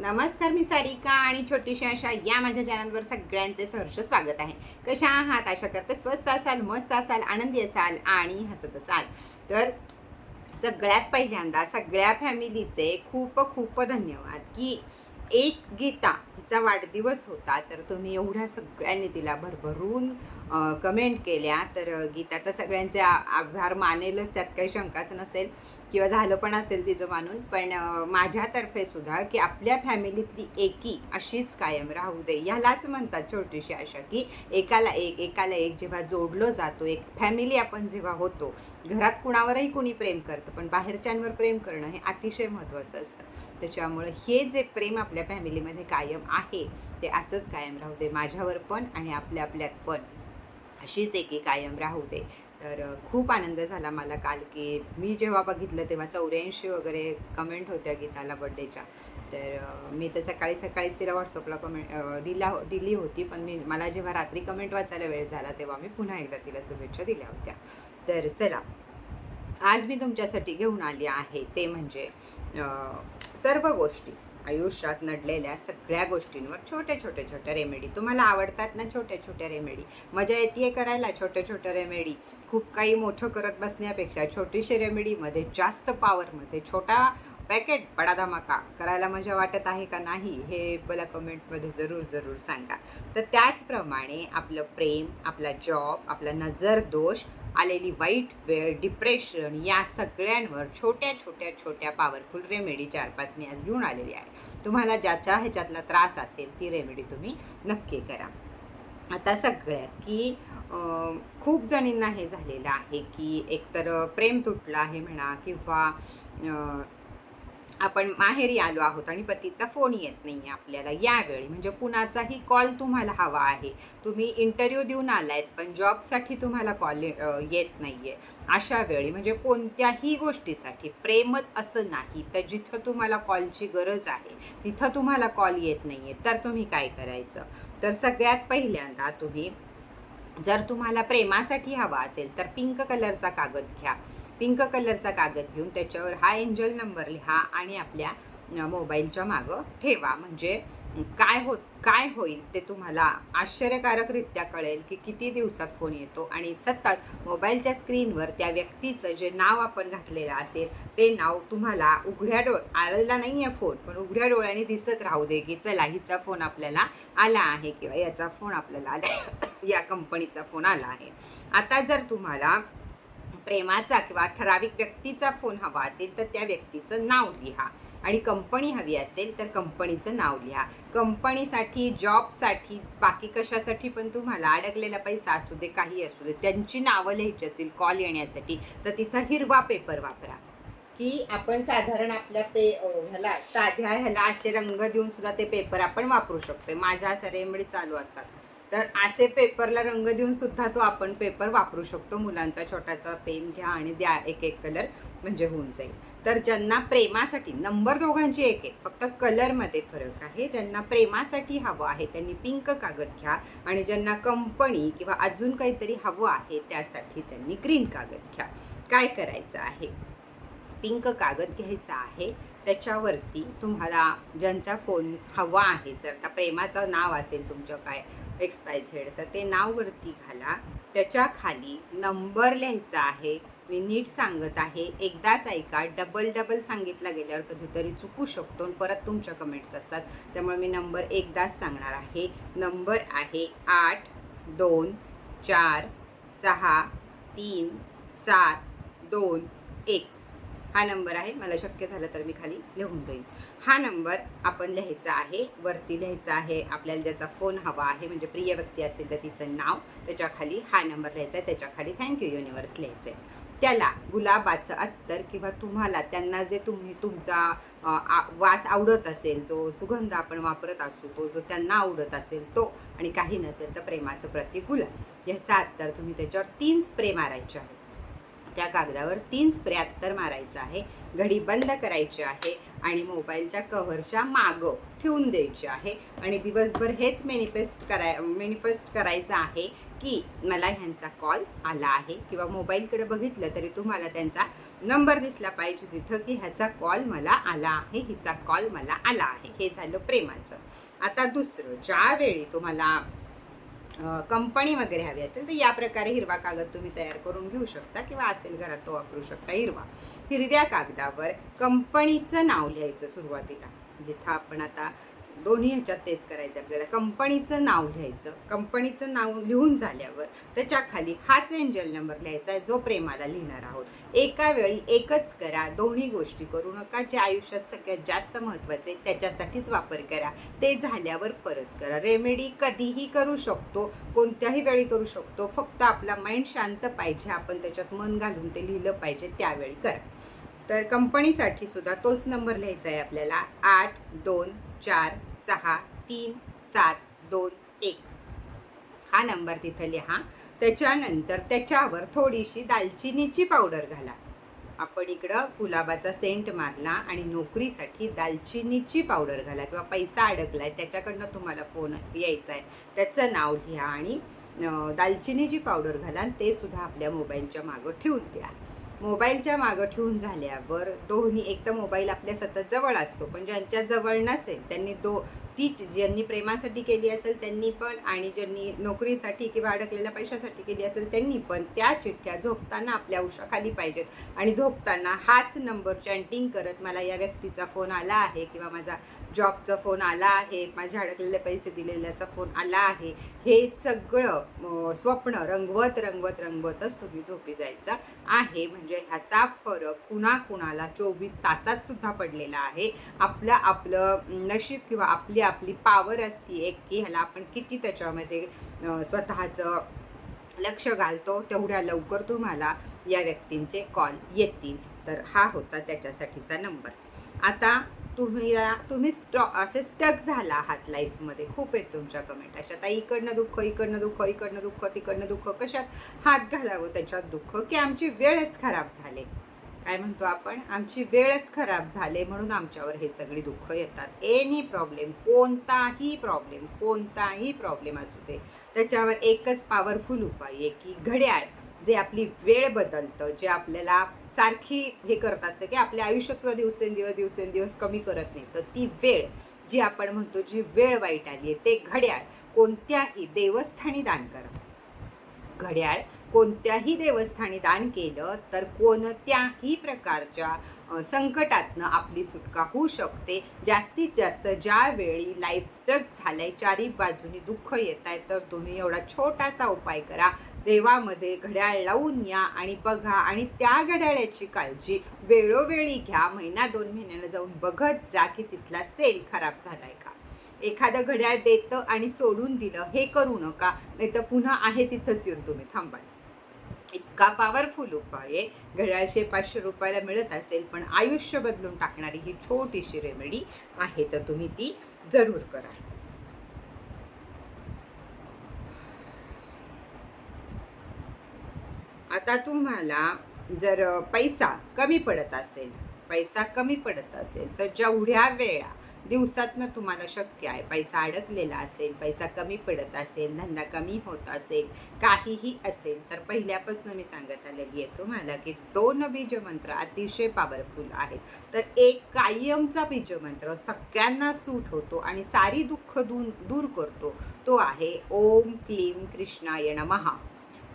नमस्कार मी सारिका आणि छोटीशी अशा या माझ्या चॅनलवर सगळ्यांचे सहर्ष स्वागत आहे. कशा आहात? आशा करते स्वस्त असाल मस्त असाल आनंदी असाल आणि हसत असाल. तर सगळ्यात पहिल्यांदा सगळ्या फॅमिलीचे खूप खूप धन्यवाद की एक गीता हिचा वाढदिवस होता. तर तुम्ही एवढ्या सगळ्यांनी तिला भरभरून कमेंट केल्या. तर अ, गीता तर सगळ्यांचे आभार मानेलच त्यात काही शंकाच नसेल. किंवा झालं पण असेल तिचं मानून पण माझ्यातर्फे सुद्धा की आपल्या फॅमिलीतली एकी अशीच कायम राहू दे. ह्यालाच म्हणतात छोटीशी आशा की एकाला एक एकाला एक जेव्हा जोडलं जातो एक फॅमिली आपण जेव्हा होतो घरात कुणावरही कुणी प्रेम करतं पण बाहेरच्यांवर प्रेम करणं हे अतिशय महत्त्वाचं असतं. त्याच्यामुळं हे जे प्रेम आपल्या फॅमिलीमध्ये कायम आहे ते असंच कायम राहू दे. माझ्यावर पण आणि आपल्या आपल्यात पण अशीच एकी कायम राहू दे. तर खूप आनंद झाला मला काल की मी जेव्हा बघितलं तेव्हा चौऱ्याऐंशी वगैरे कमेंट होत्या गीताला बड्डेच्या तर मी तर सकाळी सकाळीच तिला व्हॉट्सअपला कमेंट दिला दिली होती पण मी मला जेव्हा रात्री कमेंट वाचायला वेळ झाला तेव्हा मी पुन्हा एकदा तिला शुभेच्छा दिल्या होत्या. तर चला आज मी तुमच्यासाठी घेऊन आली आहे ते म्हणजे सर्व गोष्टी. आयुष्यात नडलेल्या सगळ्या गोष्टींवर छोट्या छोट्या छोट्या रेमेडी तुम्हाला आवडतात ना छोट्या छोट्या रेमेडी मजा येते करायला? छोट्या छोट्या रेमेडी खूप काही मोठं करत बसण्यापेक्षा छोटीशी रेमेडीमध्ये जास्त पॉवरमध्ये छोटा पॅकेट बडा धमाका करायला मजा वाटत आहे का नाही हे मला कमेंटमध्ये जरूर जरूर सांगा. तर त्याचप्रमाणे आपलं प्रेम आपला जॉब आपला नजर दोष आलेली वाईट वेळ डिप्रेशन या सगळ्यांवर छोट्या छोट्या छोट्या पॉवरफुल रेमेडी चार पाच मी आज घेऊन आलेली आहे. तुम्हाला ज्याच्या ह्याच्यातला त्रास असेल ती रेमेडी तुम्ही नक्की करा. आता सगळ्यात की खूप जणींना हे झालेलं आहे की एकतर प्रेम तुटलं आहे म्हणा किंवा आपण माहेरी आलो आहोत आणि पतीचा फोन येत नाही आहे आपल्याला यावेळी. म्हणजे कुणाचाही कॉल तुम्हाला हवा आहे. तुम्ही इंटरव्ह्यू देऊन आलायत पण जॉबसाठी तुम्हाला कॉल येत नाही आहे अशा वेळी म्हणजे कोणत्याही गोष्टीसाठी प्रेमच असं नाही. तर जिथं तुम्हाला कॉलची गरज आहे तिथं तुम्हाला कॉल येत नाही आहे तर तुम्ही काय करायचं? तर सगळ्यात पहिल्यांदा तुम्ही जर तुम्हाला प्रेमासाठी हवा असेल तर पिंक कलरचा कागद घ्या. पिंक कलरचा कागद घेऊन त्याच्यावर हा एंजल नंबर लिहा आणि आपल्या मोबाईलच्या मागं ठेवा. म्हणजे काय होत काय होईल ते तुम्हाला आश्चर्यकारकरित्या कळेल की किती दिवसात फोन येतो आणि सतत मोबाईलच्या स्क्रीनवर त्या व्यक्तीचं जे नाव आपण घातलेलं असेल ते नाव तुम्हाला उघड्या डोळ आळला नाही आहे फोन पण उघड्या डोळ्याने दिसत राहू दे की चला हिचा फोन आपल्याला आला आहे किंवा याचा फोन आपल्याला आला या कंपनीचा फोन आला आहे. आता जर तुम्हाला प्रेमाचा किंवा ठराविक व्यक्तीचा फोन हवा असेल तर त्या व्यक्तीचं नाव लिहा. आणि कंपनी हवी असेल तर कंपनीचं नाव लिहा. कंपनीसाठी जॉबसाठी बाकी कशासाठी पण तुम्हाला अडकलेला पैसा असू दे काही असू दे त्यांची नावं लिहायची असतील कॉल येण्यासाठी तर तिथं हिरवा पेपर वापरा. की आपण साधारण आपल्या पे ह्याला साध्या ह्याला असे रंग देऊन सुद्धा ते पेपर आपण वापरू शकतो माझ्या अशा रेमडी चालू असतात. तर असे पेपरला रंग देऊन सुद्धा तो आपण पेपर वापरू शकतो. मुलांचा छोटासा पेन घ्या आणि द्या एक एक कलर म्हणजे होऊन जाईल. तर ज्यांना प्रेमासाठी नंबर दोघांची एक एक फक्त कलरमध्ये फरक आहे. ज्यांना प्रेमासाठी हवं आहे त्यांनी पिंक कागद घ्या आणि ज्यांना कंपनी किंवा अजून काहीतरी हवं आहे त्यासाठी त्यांनी ग्रीन कागद घ्या. काय करायचं आहे? पिंक कागद घ्यायचा आहे. त्याच्यावरती तुम्हाला ज्यांचा फोन हवा आहे जर त्या प्रेमाचं नाव असेल तुमचं काय एक्स वाय झेड तर ते नाववरती घाला. त्याच्याखाली नंबर लिहायचा आहे. मी नीट सांगत आहे. एकदाच ऐका डबल डबल सांगितलं गेल्यावर कधीतरी चुकू शकतो आणि परत तुमच्या कमेंट्स असतात. त्यामुळे मी नंबर एकदाच सांगणार आहे. नंबर आहे आठ दोन चार सहा तीन सात दोन एक. हा नंबर आहे मला शक्य झालं तर मी खाली लिहून देईन. हा नंबर आपण लिहायचा आहे वरती लिहायचा आहे आपल्याला ज्याचा फोन हवा आहे म्हणजे प्रिय व्यक्ती असेल तर तिचं नाव त्याच्याखाली हा नंबर लिहायचा आहे त्याच्याखाली थँक्यू युनिवर्स लिहायचं आहे त्याला गुलाबाचं अत्तर किंवा तुम्हाला त्यांना जे तुम्ही तुमचा आ- वास आवडत असेल जो सुगंध आपण वापरत असू तो जो त्यांना आवडत असेल तो आणि काही नसेल तर प्रेमाचं प्रतीक गुलाब ह्याचा अत्तर तुम्ही त्याच्यावर तीन स्प्रे मारायचे आहे त्या कागदावर तीन स्प्रे अत्तर मारायचं आहे घडी बंद करायची आहे आणि मोबाईलच्या कव्हरच्या मागं ठेवून द्यायची आहे. आणि दिवसभर हेच मेनिफेस्ट कराय मेनिफेस्ट करायचं आहे की मला ह्यांचा कॉल आला आहे किंवा मोबाईलकडे बघितलं तरी तुम्हाला त्यांचा नंबर दिसला पाहिजे तिथं की ह्याचा कॉल मला आला आहे हिचा कॉल मला आला आहे. हे झालं प्रेमाचं. आता दुसरं ज्यावेळी तुम्हाला कंपनी वगैरे हवी असेल तर या प्रकारे हिरवा कागद तुम्ही तयार करून घेऊ शकता किंवा असेल घरात तो वापरू शकता हिरवा. हिरव्या कागदावर कंपनीचं नाव लिहायचं सुरुवातीला. जिथं आपण आता दोन्ही ह्याच्यात तेच करायचं आपल्याला. कंपनीचं नाव लिहायचं कंपनीचं नाव लिहून झाल्यावर त्याच्याखाली हाच एंजल नंबर लिहायचा आहे जो प्रेमाला लिहिणार आहोत. एका वेळी एकच करा दोन्ही गोष्टी करू नका. जे आयुष्यात सगळ्यात जास्त महत्त्वाचे आहे त्याच्यासाठीच वापर करा. ते झाल्यावर परत करा. रेमेडी कधीही करू शकतो कोणत्याही वेळी करू शकतो. फक्त आपला माइंड शांत पाहिजे आपण त्याच्यात मन घालून ते लिहिलं पाहिजे त्यावेळी करा. तर कंपनीसाठी सुद्धा तोच नंबर लिहायचा आहे आपल्याला. आठ दोन चार सहा तीन सात दोन एक. हा नंबर तिथं लिहा. त्याच्यानंतर त्याच्यावर थोडीशी दालचिनीची पावडर घाला. आपण इकडं गुलाबाचा सेंट मारला आणि नोकरीसाठी दालचिनीची पावडर घाला किंवा पैसा अडकलाय त्याच्याकडनं तुम्हाला फोन यायचा आहे त्याचं नाव लिहा आणि दालचिनीची पावडर घाला आणि ते सुद्धा आपल्या मोबाईलच्या मागं ठेवून द्या. मोबाईलच्या मागं ठेवून झाल्यावर दोन्ही एक तर मोबाईल आपल्या सतत जवळ असतो पण ज्यांच्या जवळ नसेल त्यांनी दो तीच ज्यांनी प्रेमासाठी केली असेल त्यांनी पण आणि ज्यांनी नोकरीसाठी किंवा अडकलेल्या पैशासाठी केली असेल त्यांनी पण त्या चिठ्ठ्या झोपताना आपल्या उशाखाली पाहिजेत. आणि झोपताना हाच नंबर चॅन्टिंग करत मला या व्यक्तीचा फोन आला आहे किंवा माझा जॉबचा फोन आला आहे माझ्या अडकलेले पैसे दिलेल्याचा फोन आला आहे. हे सगळं स्वप्न रंगवत रंगवत रंगवतच तुम्ही झोपी जायचा आहे. म्हणजे ह्याचा फरक कुणा कुणाला चोवीस तासात सुद्धा पडलेला आहे. आपलं आपलं नशीब किंवा आपली आपली पावर असती एक की ह्याला आपण किती त्याच्यामध्ये स्वतःचं लक्ष घालतो तेवढ्या लवकर तुम्हाला या व्यक्तींचे कॉल येतील. तर हा होता त्याच्यासाठीचा नंबर आता तुम्ही तुम्ही स्टॉ असे स्टक झाला आहात लाईफमध्ये खूप आहेत तुमच्या कमेंट अशा आता इकडनं दुःख इकडनं दुःख इकडनं दुःख तिकडनं दुःख. कशात हात घालावं त्याच्यात दुःख? की आमची वेळच खराब झाले. काय म्हणतो आपण? आमची वेळच खराब झाले म्हणून आमच्यावर हे सगळी दुःख येतात. एनी प्रॉब्लेम कोणताही प्रॉब्लेम कोणताही प्रॉब्लेम असू दे त्याच्यावर एकच पॉवरफुल उपाय आहे की घड्याळ जे आपली वेळ बदलतं जे आपल्याला सारखी हे करत असतं की आपले आयुष्यसुद्धा दिवसेंदिवस दिवसेंदिवस कमी करत नाही. तर ती वेळ जी आपण म्हणतो जी वेळ वाईट आली आहे ते घड्याळ कोणत्याही देवस्थानी दान करा. घड्याळ कोणत्याही देवस्थानी दान केलं तर कोणत्याही प्रकारच्या संकटातनं आपली सुटका होऊ शकते. जास्तीत जास्त ज्यावेळी लाईफ स्टक झालंय चारी बाजूनी दुःख येत आहे तर तुम्ही एवढा छोटासा उपाय करा. देवामध्ये घड्याळ लावून या आणि बघा आणि त्या घड्याळ्याची काळजी वेळोवेळी घ्या. महिना दोन महिन्यानं जाऊन बघत जा की तिथला सेल खराब झालाय का? एखादं घड्याळ देतं आणि सोडून दिलं हे करू नका. नाही तर पुन्हा आहे तिथंच येऊन तुम्ही थांबाल. इतका पॉवरफुल उपाय आहे. घड्याळशे पाचशे रुपयाला मिळत असेल पण आयुष्य बदलून टाकणारी ही छोटीशी रेमेडी आहे तर तुम्ही ती जरूर करा. आता तुम्हाला जर पैसा कमी पडत असेल पैसा कमी पडत असेल तर जेवढ्या वेळा दिवसातनं तुम्हाला शक्य आहे पैसा अडकलेला असेल पैसा कमी पडत असेल धंदा कमी होत असेल काहीही असेल तर पहिल्यापासून मी सांगत आलेली आहे तुम्हाला की दोन बीजमंत्र अतिशय पॉवरफुल आहेत. तर एक कायमचा बीजमंत्र सगळ्यांना सूट होतो आणि सारी दुःख दूर दूर करतो तो आहे ओम क्लीम कृष्णाय नमहा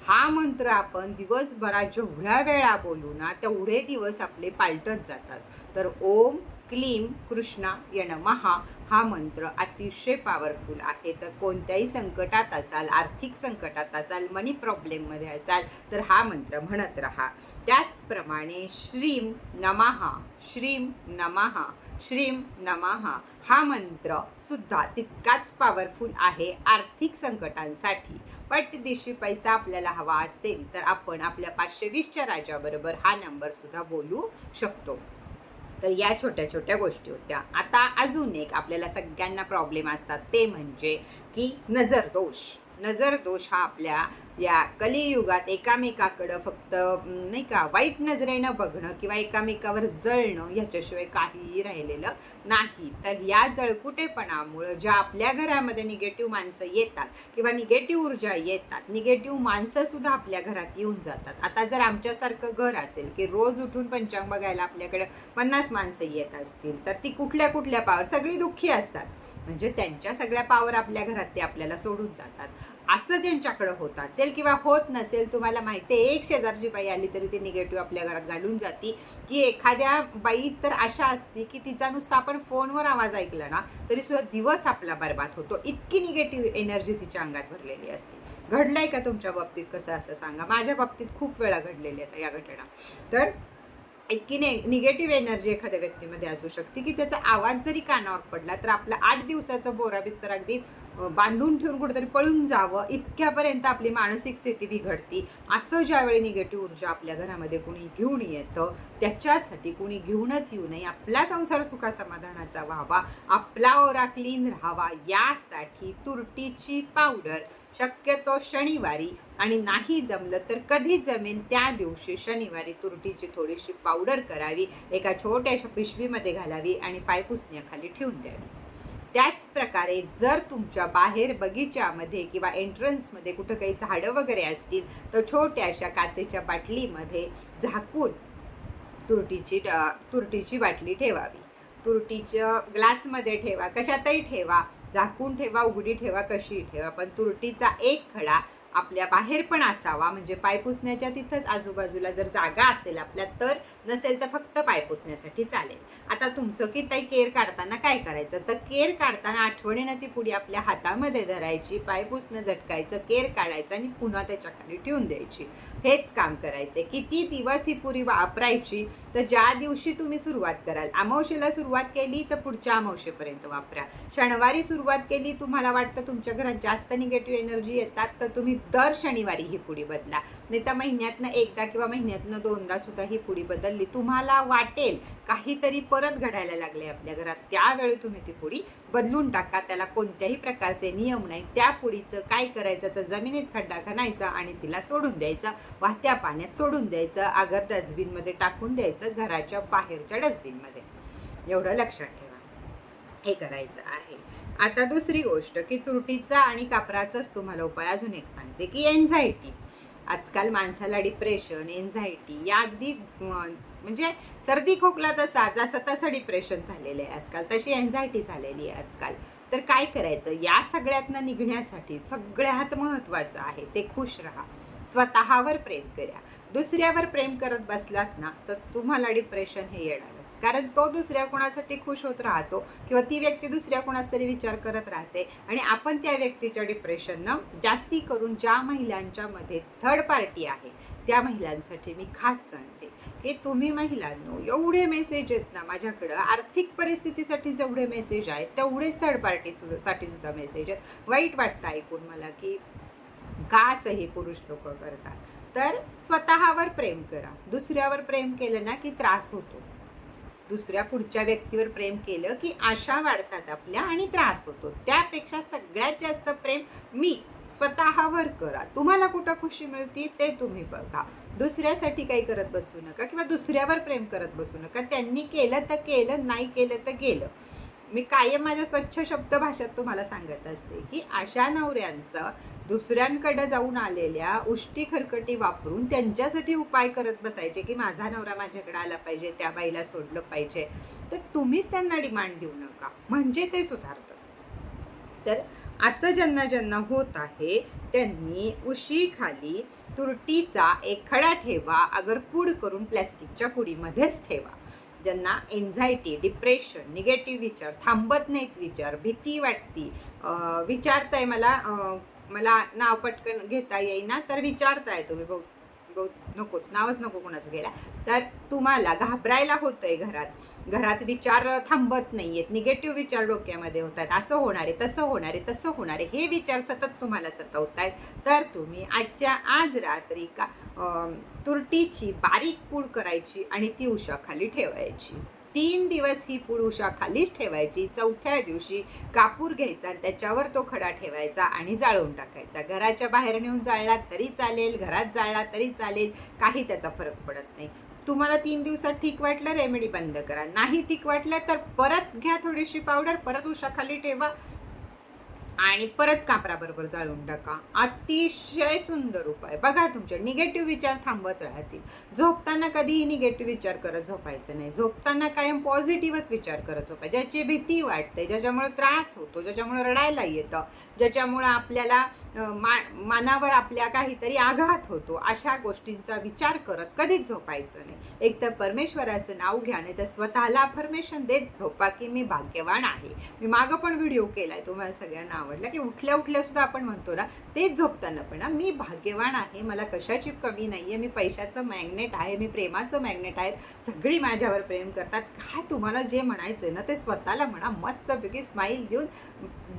हा मंत्र आपण दिवसभरात जेवढ्या वेळा बोलू ना तेवढे दिवस आपले पालटत जातात. तर ओम क्लीम कृष्णा यनमहा हा मंत्र अतिशय पॉवरफुल आहे. तर कोणत्याही संकटात असाल आर्थिक संकटात असाल मनी प्रॉब्लेममध्ये असाल तर हा मंत्र म्हणत राहा. त्याचप्रमाणे श्रीम नमहा श्रीम नमहा श्रीम नमहा हा मंत्र सुद्धा तितकाच पॉवरफुल आहे आर्थिक संकटांसाठी. पटदिशी पैसा आपल्याला हवा असेल तर आपण आपल्या पाचशे वीसच्या राजाबरोबर हा नंबर सुद्धा बोलू शकतो. तर या छोट्या छोट्या गोष्टी होत्या. आता अजून एक आपल्याला सगळ्यांना प्रॉब्लेम असतात. ते म्हणजे की नजर दोष नजर दोष हा आपल्या या कलियुगात एकामेकाकडं फक्त नाही का वाईट नजरेनं बघणं किंवा एकामेकावर जळणं ह्याच्याशिवाय काहीही राहिलेलं नाही. तर या जळकुटेपणामुळं ज्या आपल्या घरामध्ये निगेटिव्ह माणसं येतात किंवा निगेटिव्ह ऊर्जा येतात निगेटिव्ह माणसंसुद्धा आपल्या घरात येऊन जातात. आता जर आमच्यासारखं घर असेल की रोज उठून पंचांग बघायला आपल्याकडे पन्नास माणसं येत असतील तर ती कुठल्या कुठल्या पावर सगळी दुःखी असतात. म्हणजे त्यांच्या सगळ्या पावर आपल्या घरात ते आपल्याला सोडून जातात. असं ज्यांच्याकडं होत असेल किंवा होत नसेल तुम्हाला माहिती आहे एक शेजारची बाई आली तरी ती निगेटिव्ह आपल्या घरात घालून जाती. की एखाद्या बाई तर अशा असते की तिचा नुसता आपण फोनवर आवाज ऐकला ना तरी सुद्धा दिवस आपला बरबाद होतो. इतकी निगेटिव्ह एनर्जी तिच्या अंगात भरलेली असते. घडलंय का तुमच्या बाबतीत? कसं असं सांगा. माझ्या बाबतीत खूप वेळा घडलेल्या आहेत या घटना. तर इतकी ने निगेटिव्ह एनर्जी एखाद्या व्यक्तीमध्ये असू शकते की त्याचा आवाज जरी कानावर पडला तर आपला आठ दिवसाचा बोरा बिस्तर अगदी बांधून ठेवून कुठेतरी पळून जावं इतक्यापर्यंत आपली मानसिक स्थिती बिघडती. असं ज्यावेळी निगेटिव्ह ऊर्जा आपल्या घरामध्ये कुणी घेऊन येतं त्याच्यासाठी कुणी घेऊनच येऊ नये. आपला संसार सुखा समाधानाचा व्हावा आपला ओरा क्लीन राहावा यासाठी तुरटीची पावडर शक्यतो शनिवारी. आणि नाही जमलं तर कधी जमेन त्या दिवशी शनिवारी तुरटीची थोडीशी पावडर करावी एका छोट्याशा पिशवीमध्ये घालावी आणि पायपुसण्याखाली ठेवून द्यावी. त्याच प्रकारे जर तुमच्या बाहेर बगीच्यामध्ये किंवा एंट्रन्समध्ये कुठं काही झाडं वगैरे असतील तर छोट्याशा काचेच्या बाटलीमध्ये झाकून तुरटीची तुरटीची बाटली ठेवावी. तुरटीच्या ग्लासमध्ये ठेवा कशातही ठेवा झाकून ठेवा उघडी ठेवा कशी ठेवा पण तुरटीचा एक खडा आपल्या बाहेर पण असावा. म्हणजे पाय पुसण्याच्या तिथंच आजूबाजूला जर जागा असेल आपल्या तर नसेल तर फक्त पाय पुसण्यासाठी चालेल. आता तुमचं की ताई केर काढताना काय करायचं? तर केर काढताना आठवणीनं ती पुढे आपल्या हातामध्ये धरायची पाय पुसणं झटकायचं केर काढायचं आणि पुन्हा त्याच्याखाली ठेवून द्यायची. हेच काम करायचे. किती दिवस ही पुरी वापरायची? तर ज्या दिवशी तुम्ही सुरुवात कराल अमावशेला सुरुवात केली तर पुढच्या अमावशेपर्यंत वापरा. शनिवारी सुरुवात केली तुम्हाला वाटतं तुमच्या घरात जास्त निगेटिव्ह एनर्जी येतात तर तुम्ही दर शनिवारी ही पुडी बदला. नाही तर महिन्यातनं एकदा किंवा महिन्यातनं दोनदा सुद्धा ही पुडी बदलली. तुम्हाला वाटेल काहीतरी परत घडायला लागले आपल्या घरात. त्यावेळी तुम्ही ती पुडी बदलून टाका. त्याला कोणत्याही प्रकारचे नियम नाही. त्या पुडीचं काय करायचं तर जमिनीत खड्डा खणायचा आणि तिला सोडून द्यायचं. वाहत्या पाण्यात सोडून द्यायचं. अगर डस्टबिनमध्ये टाकून द्यायचं. घराच्या बाहेरच्या डस्टबिनमध्ये. एवढं लक्षात ठेवा. हे करायचं आहे. आता दुसरी गोष्ट की तुरटीचा आणि कापराचाच तुम्हाला उपाय अजून एक सांगते की एन्झायटी आजकाल माणसाला डिप्रेशन एन्झायटी या अगदी म्हणजे सर्दी खोकला तसा जसं तसं डिप्रेशन झालेलं आहे आजकाल तशी एन्झायटी झालेली आहे आजकाल. तर काय करायचं? या सगळ्यातनं निघण्यासाठी सगळ्यात महत्त्वाचं आहे ते खुश राहा. स्वतःवर प्रेम करा. दुसऱ्यावर प्रेम करत बसलात ना तर तुम्हाला डिप्रेशन हे येणार कारण तो दुसऱ्या कोणासाठी खुश होत राहतो किंवा ती व्यक्ती दुसऱ्या कोणाचा तरी विचार करत राहते. आणि आपण त्या व्यक्तीच्या डिप्रेशननं जास्ती करून ज्या महिलांच्यामध्ये थर्ड पार्टी आहे त्या महिलांसाठी मी खास सांगते की तुम्ही महिलांनो एवढे मेसेज आहेत ना माझ्याकडं आर्थिक परिस्थितीसाठी जेवढे मेसेज आहेत तेवढेच थर्ड पार्टी सु साठी सुद्धा मेसेज आहेत. वाईट वाटतं ऐकून मला की का असं हे पुरुष लोक करतात. तर स्वतःवर प्रेम करा. दुसऱ्यावर प्रेम केलं ना की त्रास होतो. दुसऱ्या पुढच्या व्यक्तीवर प्रेम केलं की आशा वाढतात आपल्या आणि त्रास होतो. त्यापेक्षा सगळ्यात जास्त प्रेम मी स्वतःवर करा. तुम्हाला कुठं खुशी मिळते ते तुम्ही बघा. दुसऱ्यासाठी काही करत बसू नका किंवा दुसऱ्यावर प्रेम करत बसू नका. त्यांनी केलं तर केलं नाही केलं तर गेलं. मी कायम माझ्या स्वच्छ शब्द भाषेत तुम्हाला सांगत असते की अशा नवऱ्यांचं दुसऱ्यांकडे जाऊन आलेल्या उष्टी खरकटी वापरून त्यांच्यासाठी उपाय करत बसायचे की माझा नवरा माझ्याकडे आला पाहिजे त्या बाईला सोडलं पाहिजे. तर तुम्हीच त्यांना डिमांड देऊ नका. म्हणजे ते सुधारतात. तर असं ज्यांना ज्यांना होत आहे त्यांनी उशीखाली तुरटीचा एक खडा ठेवा अगर पूड करून प्लॅस्टिकच्या पुडीमध्येच ठेवा. ज्यांना एन्झायटी डिप्रेशन निगेटिव्ह विचार थांबत नाहीत विचार भीती वाटती विचारताय मला मला नाव पटकन घेता येईना तर विचारताय तुम्ही बघ नकोच नावच नको कोणाचं घ्यायला. तर तुम्हाला घाबरायला होतंय घरात. घरात विचार थांबत नाही आहेत निगेटिव्ह विचार डोक्यामध्ये होत आहेत असं होणार आहे तसं होणार आहे तसं होणार आहे. हे विचार सतत तुम्हाला सतवत आहेत तर तुम्ही आजच्या आज रात्री का तुरटीची बारीक पूड करायची आणि ती उशाखाली ठेवायची. तीन दिवस ही पूळ खालीच ठेवायची. चौथ्या दिवशी कापूर घ्यायचा आणि त्याच्यावर तो खडा ठेवायचा आणि जाळून टाकायचा. घराच्या बाहेर नेऊन जाळला तरी चालेल घरात जाळला तरी चालेल काही त्याचा फरक पडत नाही. तुम्हाला तीन दिवसात ठीक वाटलं? रेमेडी बंद करा. नाही ठीक वाटलं तर परत घ्या थोडीशी पावडर परत उशाखाली ठेवा. आणि परत कापराबरोबर जाळून टाका. अतिशय सुंदर उपाय. बघा तुमचे निगेटिव्ह विचार थांबत राहतील. झोपताना कधीही निगेटिव्ह विचार करत झोपायचं नाही. झोपताना कायम पॉझिटिव्हच विचार करत झोपायचं ज्याची भीती वाटते ज्याच्यामुळे त्रास होतो ज्याच्यामुळे रडायला येतं ज्याच्यामुळे आपल्याला मा मानावर आपल्या काहीतरी आघात होतो अशा गोष्टींचा विचार करत कधीच झोपायचं नाही. एक तर परमेश्वराचं नाव घ्या नाही तर स्वतःला अफर्मेशन देत झोपा की मी भाग्यवान आहे. मी मागं पण व्हिडिओ केलाय तुम्हाला सगळ्यांना आवडला की उठल्या उठल्या सुद्धा आपण म्हणतो ना तेच झोपताना पण ना, मी भाग्यवान आहे मला कशाची कमी नाही आहे मी पैशाचं मॅग्नेट आहे मी प्रेमाचं मॅग्नेट आहे सगळी माझ्यावर प्रेम करतात. काय तुम्हाला जे म्हणायचं आहे ना ते स्वतःला म्हणा मस्तपैकी स्माईल देऊन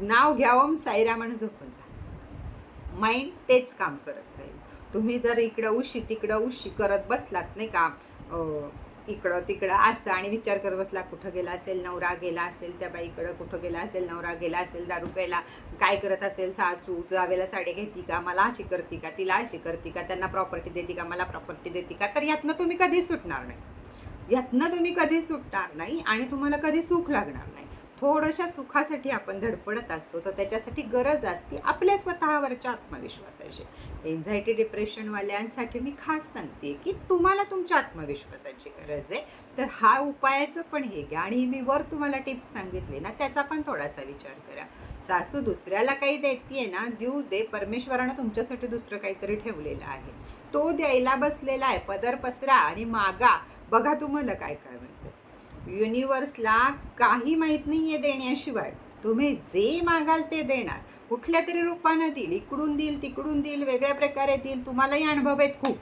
नाव घ्यावं साईराम आणि झोपून जा. माइंड तेच काम करत राहील. तुम्ही जर इकडं उशी तिकडं उशी करत बसलात नाही का इकडं तिकडं असं आणि विचार करत बसला कुठं गेला असेल नवरा गेला असेल त्या बाईकडं कुठं गेला असेल नवरा गेला असेल दारू प्यायला काय करत असेल सासू जावेला साडी घेती का मला अशी करती का तिला अशी करती का त्यांना प्रॉपर्टी देते का मला प्रॉपर्टी देते का तर यातनं तुम्ही कधीच सुटणार नाही. यातनं तुम्ही कधी सुटणार नाही आणि तुम्हाला कधी सुख लागणार नाही. थोडशा सुखासाठी आपण धडपडत असतो तर त्याच्यासाठी गरज असते. आपल्या स्वतःवरच्या आत्मविश्वासाची. एन्झायटी डिप्रेशनवाल्यांसाठी मी खास सांगते की तुम्हाला तुमच्या आत्मविश्वासाची गरज आहे. तर हा उपायाचं पण हे घ्या आणि मी वर तुम्हाला टिप्स सांगितले ना त्याचा पण थोडासा विचार करा. सासू दुसऱ्याला काही देते ना देऊ दे. परमेश्वरानं तुमच्यासाठी दुसरं काहीतरी ठेवलेलं आहे. तो द्यायला बसलेला आहे पदर पसरा आणि मागा. बघा तुम्हाला काय काय मिळतं. युनिवर्सला काही माहीत नाही आहे देण्याशिवाय. तुम्ही जे मागाल ते देणार. कुठल्या तरी रूपानं देईल इकडून देईल तिकडून देईल वेगळ्या प्रकारे देईल. तुम्हालाही अनुभव आहेत खूप.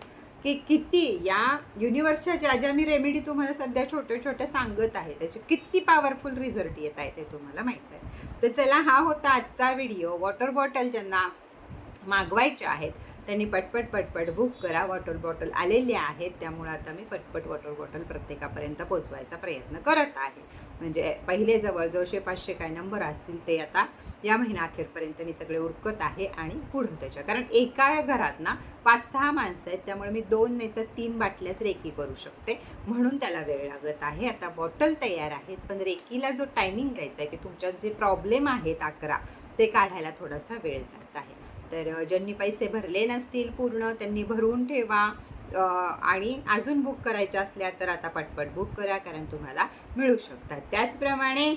की किती या युनिवर्सच्या ज्या ज्या मी रेमेडी तुम्हाला सध्या छोटे छोटे सांगत आहे त्याचे किती पॉवरफुल रिझल्ट येत आहे ते तुम्हाला माहीत आहे. तर चला हा होता आजचा व्हिडिओ वॉटर बॉटल ज्यांना मागवायच्या आहेत. त्यांनी पटपट पटपट बुक करा. वॉटर बॉटल आलेले आहेत. त्यामुळं आता मी पटपट वॉटर बॉटल प्रत्येकापर्यंत पोचवायचा प्रयत्न करत आहे. म्हणजे पहिले जवळ जवळशे पाचशे काय नंबर असतील ते आता या महिना अखेरपर्यंत मी सगळे उरकत आहे आणि पुढं त्याच्या. कारण एका घरात ना पाच सहा माणसं आहेत. त्यामुळे मी दोन नाही तर तीन बाटल्याच रेकी करू शकते. म्हणून त्याला वेळ लागत आहे. आता बॉटल तयार आहेत. पण रेकीला जो टायमिंग द्यायचा आहे की तुमच्यात जे प्रॉब्लेम आहेत अकरा ते काढायला थोडासा वेळ जात आहे. तर ज्यांनी पैसे भरले नसतील पूर्ण त्यांनी भरून ठेवा. आणि अजून बुक करायच्या असल्या तर आता पटपट बुक करा कारण तुम्हाला मिळू शकतात. त्याचप्रमाणे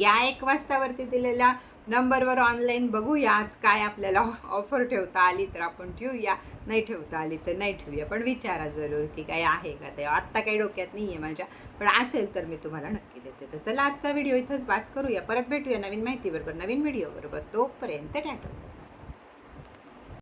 या एक वाजतावरती दिलेल्या नंबरवर ऑनलाईन बघूया. आज काय आपल्याला ऑफर ठेवता आली तर आपण ठेवूया. नाही ठेवता आली तर नाही ठेवूया. पण विचारा जरूर की काय आहे का ते. आत्ता काही डोक्यात नाही आहे माझ्या. पण असेल तर मी तुम्हाला नक्की देते. तर चला आजचा व्हिडिओ इथंच बास करूया. परत भेटूया नवीन माहितीबरोबर नवीन व्हिडिओबरोबर. तोपर्यंत टाटा.